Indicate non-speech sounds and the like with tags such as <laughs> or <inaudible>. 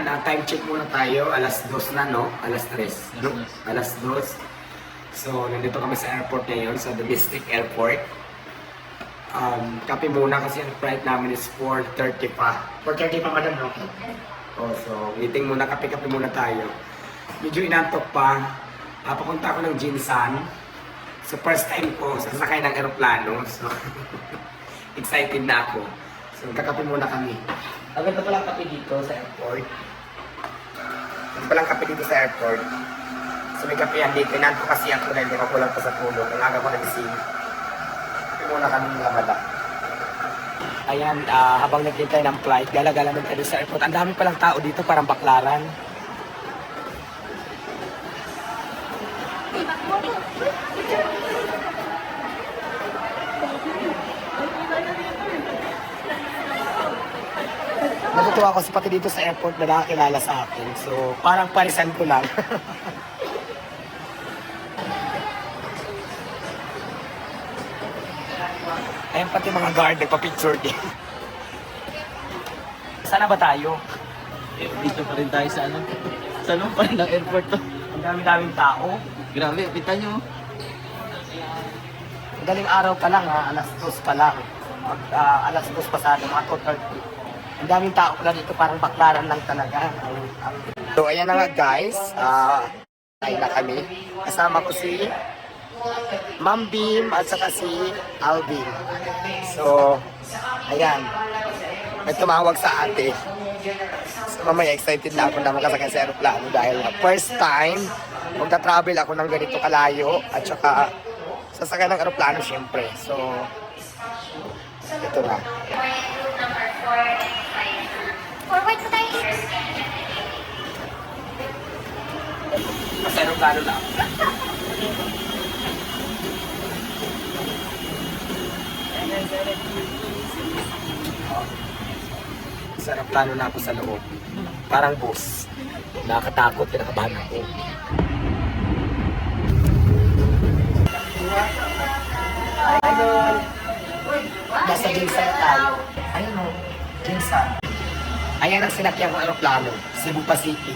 Ayan, na time check muna tayo. Alas 2 na, no? Alas 3. No? Alas 2. So, nandito kami sa airport ngayon, sa domestic airport. Um, kape muna kasi ang flight namin is 4.30 pa. 4.30 pa, madam, no? Oh, so, waiting muna, kape-kape muna tayo. Medyo inantok pa. Ah, papunta ako ng Jinsan. So, first time ko sasakay ng aeroplano. So, <laughs> excited na ako. So, kakape muna kami. Ang ganda palang kape dito sa airport. Ang palang kape dito sa airport. So, may kape yan dito. Inantok kasi ako dahil hindi ko kulang pa sa tulog. Ang aga ko nagising. Muna kami ng labada. Ayan, ah, habang naghintay ng flight, gala-gala ng tayo sa airport. Ang dami palang tao dito, parang baklaran. Natutuwa ako sa pati dito sa airport na nakakilala sa akin. So, parang parisan ko lang. <laughs> Ayan pati mga guard, nagpa-picture din. Sana ba tayo? Eh, dito pa rin tayo sa ano. Sa loob pa rin ng airport to. Ang dami-daming tao. Grabe, kita nyo. Galing araw pa lang ha, alas 2 pa lang. Mag, ah, alas 2 pasado, mga 2.30. Ang daming tao pala dito, parang baklaran lang talaga. So ayan na nga guys, ah, ay na kami. Kasama ko si Ma'am Beam at saka si Alvin. So, ayan. May tumawag sa ate. So mamaya excited na ako na makasakay sa aeroplano dahil first time magta-travel ako ng ganito kalayo at saka sasakay ng aeroplano syempre. So, ito na. Forward po tayo. Sa aeroplano na. Sa aeroplano na ako sa loob. Parang bus. Nakakatakot, kinakabahan ako. Idol! Nasa Jinsan tayo. Ayun o, Jinsan. Ayan ang sinakyan ng aeroplano, Cebu Pacific.